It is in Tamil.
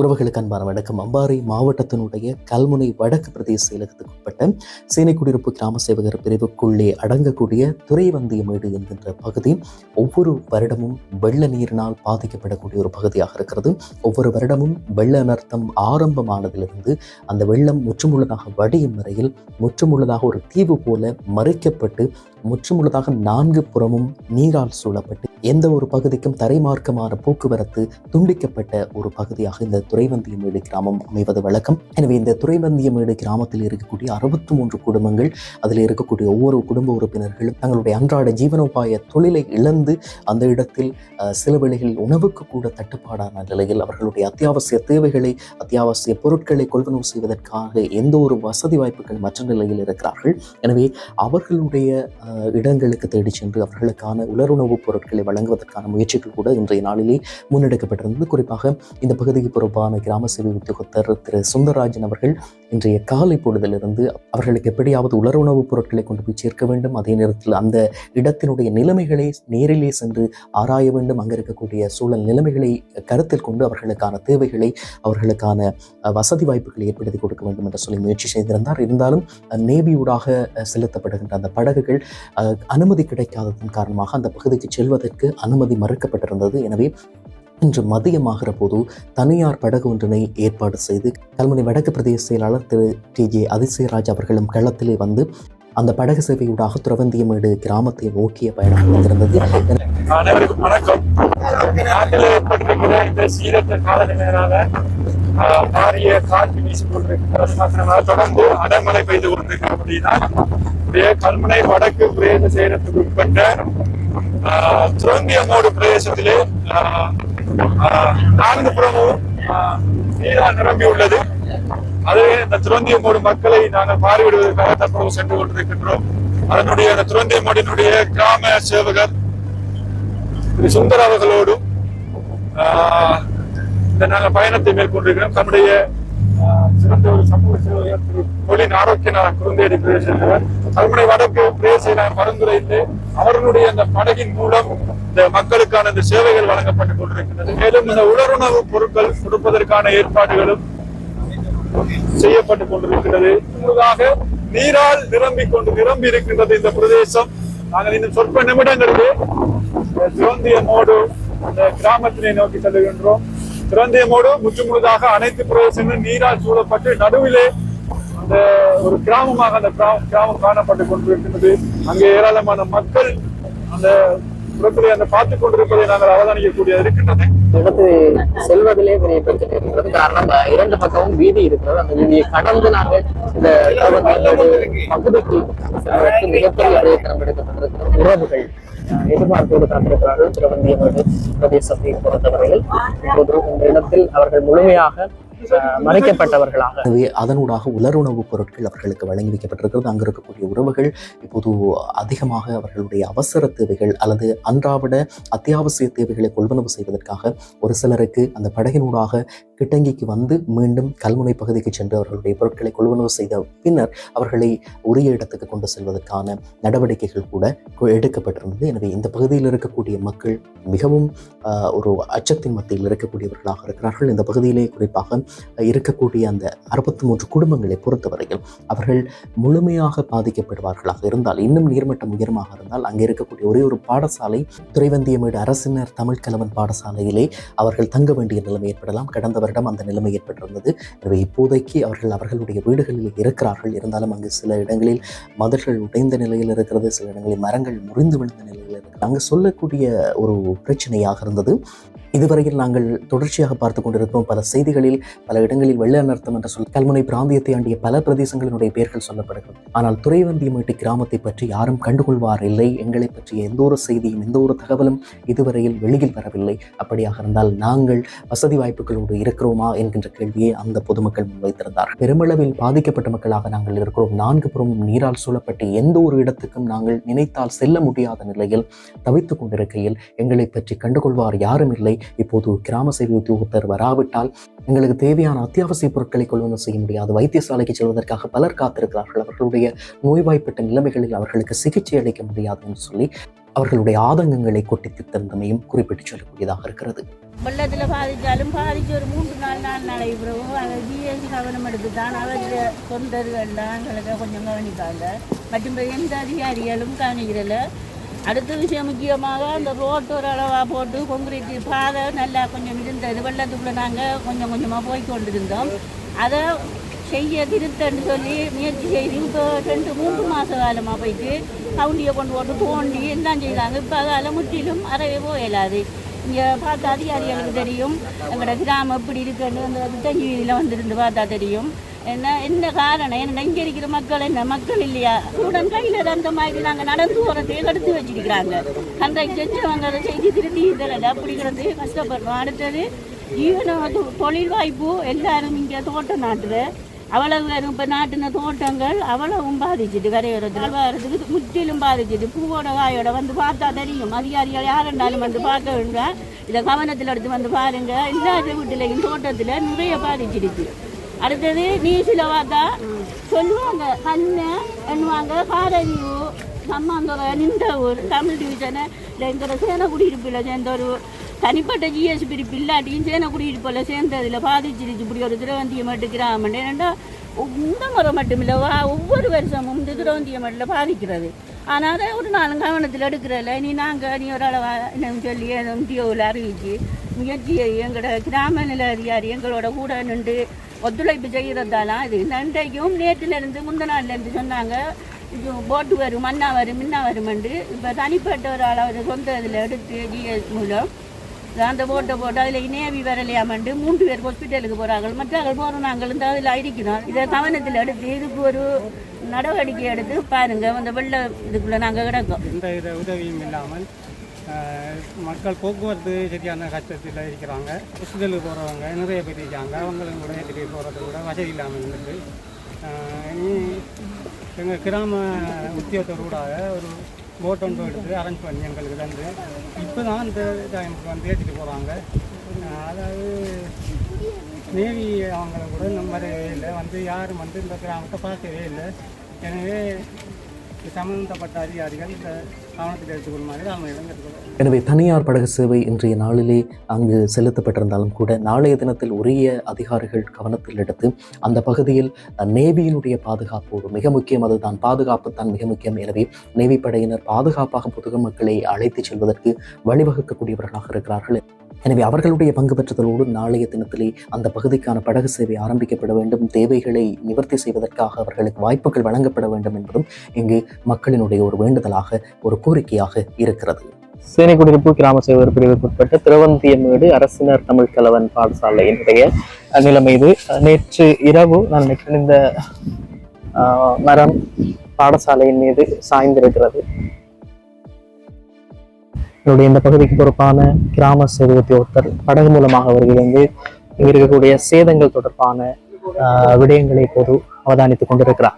உறவுகளுக்கு அன்பான வணக்கம். அம்பாறை மாவட்டத்தினுடைய கல்முனை வடக்கு பிரதேச செயலகத்துக்குட்பட்ட சேனைக்குடியிருப்பு கிராம சேவகர் பிரிவுக்குள்ளே அடங்கக்கூடிய துறைவந்தியமேடு என்கின்ற பகுதி ஒவ்வொரு வருடமும் வெள்ள நீரினால் பாதிக்கப்படக்கூடிய ஒரு பகுதியாக இருக்கிறது. ஒவ்வொரு வருடமும் வெள்ள அனர்த்தம் ஆரம்பமானதிலிருந்து அந்த வெள்ளம் முற்றுமுள்ளதாக வடியும் வரையில் முற்றுமுள்ளதாக ஒரு தீவு போல மறைக்கப்பட்டு முற்றுமுள்ளதாக நான்கு புறமும் நீரால் சூழப்பட்டு எந்த ஒரு பகுதிக்கும் தரைமார்க்கமான போக்குவரத்து துண்டிக்கப்பட்ட ஒரு பகுதியாக இந்த துறைவந்தியமேடு கிராமம் அமைவது வழக்கம். எனவே இந்த துறைவந்தியமேடு கிராமத்தில் இருக்கக்கூடிய அறுபத்தி மூன்று குடும்பங்கள் அதில் இருக்கக்கூடிய ஒவ்வொரு குடும்ப உறுப்பினர்களும் தங்களுடைய அன்றாட ஜீவனோபாய தொழிலை இழந்து அந்த இடத்தில் சில வேளைகளில் உணவுக்கு கூட தட்டுப்பாடான நிலையில் அவர்களுடைய அத்தியாவசிய தேவைகளை அத்தியாவசிய பொருட்களை கொள்வனவு செய்வதற்காக எந்த ஒரு வசதி வாய்ப்புகள் மற்ற நிலையில் இருக்கிறார்கள். எனவே அவர்களுடைய இடங்களுக்கு தேடி சென்று அவர்களுக்கான உலருணவுப் பொருட்களை வழங்குவதற்கான முயற்சிகள் கூட இன்றைய நாளிலே முன்னெடுக்கப்பட்டிருந்தது. குறிப்பாக இந்த பகுதிக்கு பொறுப்பான கிராம சேவை உத்தியோகத்தர் திரு சுந்தரராஜன் அவர்கள் இன்றைய காலை பொழுதிலிருந்து அவர்களுக்கு எப்படியாவது உலருணவுப் பொருட்களை கொண்டு போய் சேர்க்க வேண்டும்? அதே நேரத்தில் அந்த இடத்தினுடைய நிலைமைகளை நேரிலே சென்று ஆராய வேண்டும். அங்கே இருக்கக்கூடிய சூழல் நிலைமைகளை கருத்தில் கொண்டு அவர்களுக்கான தேவைகளை அவர்களுக்கான வசதி வாய்ப்புகளை ஏற்படுத்தி கொடுக்க வேண்டும் என்று சொல்லி முயற்சி செய்திருந்தார். இருந்தாலும் நேவி நேவியூடாக செலுத்தப்படுகின்ற அந்த படகுகள் அனுமதி கிடைக்காததன் காரணமாக அந்த பகுதிக்கு செல்வதற்கு அனுமதி மறுக்கப்பட்டிருந்தது. எனவே இன்று மதியமாகிற போது தனியார் படகு ஒன்றினை ஏற்பாடு செய்து கல்முனை வடக்கு பிரதேச செயலாளர் திரு டி ஜே அதிசயராஜ் அவர்களும் களத்திலே வந்து அந்த படகு சேவையூடாக துறவந்தியமேடு கிராமத்தை நோக்கிய பயணம் வந்திருந்தது அனைவருக்கும் வணக்கம். நாட்டில் ஏற்பட்டிருக்கிற இந்த சீரற்ற காலநிலையினால பாரிய காற்று வீசிக் கொண்டிருக்கிறது மாத்திரமல்ல தொடர்ந்து அடமழை பெய்து கொண்டிருக்கிறபடினால் இன்றைய கல்முனை வடக்கு பிரதேச செயலத்துக்கு உட்பட்ட துறந்தியமோடு பிரதேசத்திலே ஆஹ், நான்கு நீரால் நிரம்பி உள்ளது அதுவே இந்த துரந்தியமோடு மக்களை நாங்கள் பார்வையிடுவதற்காக தற்போது சென்று கொண்டிருக்கின்றோம் அதனுடைய அந்த துரந்தியமோடினுடைய கிராம சேவகர் திரு சுந்தர் அவர்களோடும் ஆஹ், இந்த நாங்கள் பயணத்தை மேற்கொண்டிருக்கிறோம். தன்னுடைய சிறந்த ஒரு சமூக சேவகர் திரு கொலின் ஆரோக்கியநாதன் குருந்தேடி பிரதேசர் கல்முனை வடக்கு பிரதேச பரிந்துரைத்து அவர்களுடைய அந்த படகின் மூலம் இந்த மக்களுக்கான இந்த சேவைகள் வழங்கப்பட்டுக் கொண்டிருக்கிறது மேலும் இந்த உலருணவு பொருட்கள் கொடுப்பதற்கான ஏற்பாடுகளும் செய்யப்பட்டுக் கொண்டிருக்கிறது முன்னதாக நீரால் நிரம்பிக் கொண்டு நிரம்பி இருக்கின்றது இந்த பிரதேசம். நாங்கள் இன்னும் சொற்ப நிமிடங்களிலே திரோந்தியமோடு அந்த கிராமத்தினை நோக்கி செல்லுகின்றோம் திரோந்தியமோடு முற்று முழுதாக அனைத்து பிரதேசங்களும் நீரால் சூழப்பட்டு நடுவிலே அந்த ஒரு கிராமமாக அந்த கிராமம் கிராமம் காணப்பட்டுக் கொண்டிருக்கின்றது. அங்கே ஏராளமான மக்கள் அந்த புறத்திலே அந்த பார்த்துக் கொண்டிருப்பதை நாங்கள் அவதானிக்கக்கூடிய இருக்கின்றது. இடத்து செல்வதிலே பெரிய பிரச்சனை இருக்கிறது காரணம் இரண்டு பக்கமும் வீதி இருக்கிறது. அந்த வீதியை கடந்து நாங்கள் இந்த பகுதிக்கு செல்வதற்கு மிகப்பெரிய பிரயத்தனம் எடுக்கப்பட்டிருக்கிற உறவுகள் எதிர்பார்ப்போடு காத்திருக்கிறார்கள் திருவந்தியமேடு பிரதேசத்தை பொறுத்தவரையில் இப்போது இந்த இடத்தில் அவர்கள் முழுமையாக மறைக்கப்பட்டவர்களாக. எனவே அதனூடாக உலருணவுப் பொருட்கள் அவர்களுக்கு வழங்கி வைக்கப்பட்டிருக்கிறது. அங்கு இருக்கக்கூடிய உறவுகள் இப்போது அதிகமாக அவர்களுடைய அவசர தேவைகள் அல்லது அன்றாவிட அத்தியாவசிய தேவைகளை கொள்வனவு செய்வதற்காக ஒரு சிலருக்கு அந்த படகினூடாக கிட்டங்கிக்கு வந்து மீண்டும் கல்முனை பகுதிக்கு சென்று அவர்களுடைய பொருட்களை கொள்வனவு செய்த பின்னர் அவர்களை உரிய இடத்துக்கு கொண்டு செல்வதற்கான நடவடிக்கைகள் கூட எடுக்கப்பட்டிருந்தது. எனவே இந்த பகுதியில் இருக்கக்கூடிய மக்கள் மிகவும் ஒரு அச்சத்தின் மத்தியில் இருக்கக்கூடியவர்களாக இருக்கிறார்கள். இந்த பகுதியிலே குறிப்பாக இருக்கக்கூடிய அந்த அறுபத்தி மூன்று குடும்பங்களை பொறுத்தவரையில் அவர்கள் முழுமையாக பாதிக்கப்படுவார்களாக இருந்தால் இன்னும் நீர்மட்டம் உயரமாக இருந்தால் அங்கே இருக்கக்கூடிய ஒரே ஒரு பாடசாலை துறைவந்தியமேடு அரசினர் தமிழ் கலவன் பாடசாலையிலே அவர்கள் தங்க வேண்டிய நிலைமை ஏற்படலாம். கடந்த வருடம் அந்த நிலைமை ஏற்பட்டிருந்தது. எனவே இப்போதைக்கு அவர்கள் அவர்களுடைய வீடுகளில் இருக்கிறார்கள். இருந்தாலும் அங்கு சில இடங்களில் மதர்கள் உடைந்த நிலையில் இருக்கிறது. சில இடங்களில் மரங்கள் முறிந்து விழுந்த நிலையில் இருக்கிறது. அங்கு சொல்லக்கூடிய ஒரு பிரச்சனையாக இருந்தது. இதுவரையில் நாங்கள் தொடர்ச்சியாக பார்த்து கொண்டிருக்கிறோம் பல செய்திகளில் பல இடங்களில் வெள்ள அனர்த்தம் என்று சொல் கல்முனை பிராந்தியத்தை ஆண்டிய பல பிரதேசங்களினுடைய பெயர்கள் சொல்லப்படுகிறது. ஆனால் துறைவந்தியமேட்டு கிராமத்தை பற்றி யாரும் கண்டுகொள்வார் இல்லை. எங்களை பற்றிய எந்த ஒரு செய்தியும் எந்த ஒரு தகவலும் இதுவரையில் வெளியில் வரவில்லை. அப்படியாக இருந்தால் நாங்கள் வசதி வாய்ப்புகளோடு இருக்கிறோமா என்கின்ற கேள்வியை அந்த பொதுமக்கள் முன்வைத்திருந்தார் பெருமளவில் பாதிக்கப்பட்ட மக்களாக நாங்கள் இருக்கிறோம். நான்கு புறமும் நீரால் சூழப்பட்டு எந்த ஒரு இடத்துக்கும் நாங்கள் நினைத்தால் செல்ல முடியாத நிலையில் தவித்துக் கொண்டிருக்கையில் எங்களை பற்றி கண்டுகொள்வார் யாரும் இல்லை. இப்போது கிராம சேவை உத்தியோகத்தர் வராவிட்டால் எங்களுக்கு தேவையான அத்தியாவசிய பொருட்களை கொள்வனவு செய்ய முடியாது. வைத்தியசாலைக்கு செல்வதற்காக பலர் காத்திருக்கிறார்கள். அவர்களுடைய நோய்வாய்ப்பட்ட நிலைமைகளில் அவர்களுக்கு சிகிச்சை அளிக்க முடியாது என்று சொல்லி அவர்களுடைய ஆதங்கங்களை கொட்டி தந்தமையும் குறிப்பிட்டு சொல்லக்கூடியதாக இருக்கிறது. வெள்ளத்தில் பாதித்தாலும் பாதிச்சு ஒரு மூன்று நாலு நாள் நாளை பிறகு அதை ஜிஎஸ்டி கவனம் எடுத்து தான் அவருடைய தொண்டர்கள்லாம் எங்களுக்கு கொஞ்சம் கவனிப்பாங்க. மற்றும் எந்த அதிகாரிகளும் கவனிக்கிறல அடுத்த விஷயம் முக்கியமாக அந்த ரோட்டு ஒரு அளவாக போட்டு கொங்கிரீட் பாதை நல்லா கொஞ்சம் இருந்தது. வெள்ளத்துக்குள்ளே நாங்கள் கொஞ்சம் கொஞ்சமாக போய் கொண்டிருந்தோம். அதை செய்ய திருத்தன்னு சொல்லி முயற்சி செய்து இப்போ ரெண்டு மூன்று மாத காலமாக போயிட்டு கவுண்டியை கொண்டு போட்டு தோண்டி எல்லாம் செய்தாங்க. இப்போ அதால் முற்றிலும் அறவே போயிடாது இங்கே பார்த்த அதிகாரிகளுக்கு தெரியும்? எங்களோட கிராமம் எப்படி இருக்குன்னு அந்த விட்டஞ்சி வந்திருந்து பார்த்தா தெரியும். என்ன என்ன காரணம்? என்ன இங்கே இருக்கிற மக்கள் என்ன? மக்கள் இல்லையா? உடன் கையில் அந்த மாதிரி நாங்கள் நடந்து போகிறதையே கடுத்து வச்சிருக்கிறாங்க. அந்த செஞ்சவங்க அதை செஞ்சு திருத்தி இதில் அப்படிங்கிறது கஷ்டப்படுறோம். அடுத்தது ஜீவன தொ- தொழில் வாய்ப்பு எல்லாரும் இங்கே தோட்டம் நாட்டுது அவ்வளவு இப்போ நாட்டின தோட்டங்கள் அவ்வளவும் பாதிச்சுட்டு கரையோரத்தில் வரதுக்கு முற்றிலும் பாதிச்சுட்டு பூவோட காயோட வந்து பார்த்தா தெரியும். அதிகாரிகள் யாருண்டாலும் வந்து பார்க்க வேண்டாம் இதை கவனத்தில் எடுத்து வந்து பாருங்க. இல்லாத வீட்டிலையும் தோட்டத்தில் நிறைய பாதிச்சிடுச்சு. அடுத்தது நீசில பார்த்தா சொல்லுவாங்க கண்ணு என்னுவாங்க பாரதியூ சம்மாந்தோர நின்ற ஊர். தமிழ் டிவிஷனை எங்கிற சேன குடியிருப்பில் சேர்ந்த ஒரு தனிப்பட்ட ஜிஎஸ் பில்லாட்டியும் இல்லாட்டியும் சேன குடியிருப்பில் சேர்ந்ததில் பாதிச்சிருச்சு. இப்படி ஒரு திரவந்தியமட்டு கிராமம். ஏன்னா இந்த முறை மட்டும் இல்லைவா ஒவ்வொரு வருஷமும் இந்த திரவந்தியமட்டில் பாதிக்கிறது. ஆனால் அதை ஒரு நாளும் கவனத்தில் எடுக்கிறதில்ல. நீ நாங்கள் நீ ஒரு அளவா என்னன்னு சொல்லி எம்டிஓவில் அறிவிச்சு முயற்சியை எங்களோட கிராம நில அதிகாரி எங்களோட கூட நின்று ஒத்துழைப்பு செய்கிறதாலாம் இது. நன்றைக்கும் நேற்றுலேருந்து முந்த நாள்லேருந்து சொன்னாங்க இது போட்டு வரும் மண்ணா வரும் மின்னா வருமென்று இப்போ தனிப்பட்ட ஒரு அளவு சொந்த இதில் எடுத்து ஜிஎஸ் மூலம் அந்த போட்டை போட்டு அதில் நேவி வரலையாமண்டு மூன்று பேர் ஹாஸ்பிட்டலுக்கு போகிறாங்க மற்றவர்கள் போகிறோம் நாங்கள் இந்த அதில் அடிக்கணும் இதை கவனத்தில் எடுத்து இதுக்கு ஒரு நடவடிக்கை எடுத்து பாருங்கள் அந்த வெள்ள இதுக்குள்ளே நாங்கள் கிடக்கோம். எந்த வித உதவியும் இல்லாமல் மக்கள் போக்குவரத்து சரியான கஷ்டத்தில் இருக்கிறாங்க. ஹாஸ்பிட்டலுக்கு போகிறவங்க நிறைய பேர் இருக்காங்க. அவங்களுக்கு கூட ஏற்றிட்டு போகிறது கூட வசதி இல்லாமல் இருந்துட்டு எங்கள் கிராம உத்தியோகத்தோடு கூட ஒரு போட் ஒன்று எடுத்து அரேஞ்ச் பண்ணி எங்களுக்கு தந்து. இப்போ தான் இந்த டைமுக்கு வந்து ஏற்றிட்டு போகிறாங்க அதாவது நேவி அவங்கள கூட இந்த மாதிரி இல்லை. வந்து யாரும் வந்து இந்த கிராமத்தை பார்க்கவே இல்லை. எனவே சம்பந்தப்பட்ட அதிகாரிகள் இந்த கவனத்தில் எடுத்துக்கொள்ளுமாறு எனவே தனியார் படகு சேவை இன்றைய நாளிலே அங்கு செலுத்தப்பட்டிருந்தாலும் கூட நாளைய தினத்தில் உரிய அதிகாரிகள் கவனத்தில் எடுத்து அந்த பகுதியில் நேவியினுடைய பாதுகாப்போடு மிக முக்கியம் அதுதான் பாதுகாப்பு தான் மிக முக்கியம். எனவே நேவி படையினர் பாதுகாப்பாக பொதுமக்களை அழைத்துச் செல்வதற்கு வழிவகுக்கக்கூடியவர்களாக இருக்கிறார்கள். எனவே அவர்களுடைய பங்கு பெற்றுதலோடு நாளைய தினத்திலே அந்த பகுதிக்கான படகு சேவை ஆரம்பிக்கப்பட வேண்டும். தேவைகளை நிவர்த்தி செய்வதற்காக அவர்களுக்கு வாய்ப்புகள் வழங்கப்பட வேண்டும் என்பதும் இங்கு மக்களினுடைய ஒரு வேண்டுதலாக ஒரு கோரிக்கையாக இருக்கிறது. சேனை குடியிருப்பு கிராம சேவர் பிரிவுக்குட்பட்ட திருவந்தியமேடு அரசினர் தமிழ் கலவன் பாடசாலையினுடைய நிலைமை இது. நேற்று இரவு நான் நினைக்கிறேன் இந்த ஆஹ், மரம் பாடசாலையின் மீது சாய்ந்திருக்கிறது. என்னுடைய இந்த பகுதிக்கு பொறுப்பான கிராம சேவை ஒருத்தர் படகு மூலமாக அவர்கள் வந்து இருக்கக்கூடிய சேதங்கள் தொடர்பான விடயங்களை இப்போது அவதானித்துக் கொண்டிருக்கிறார்.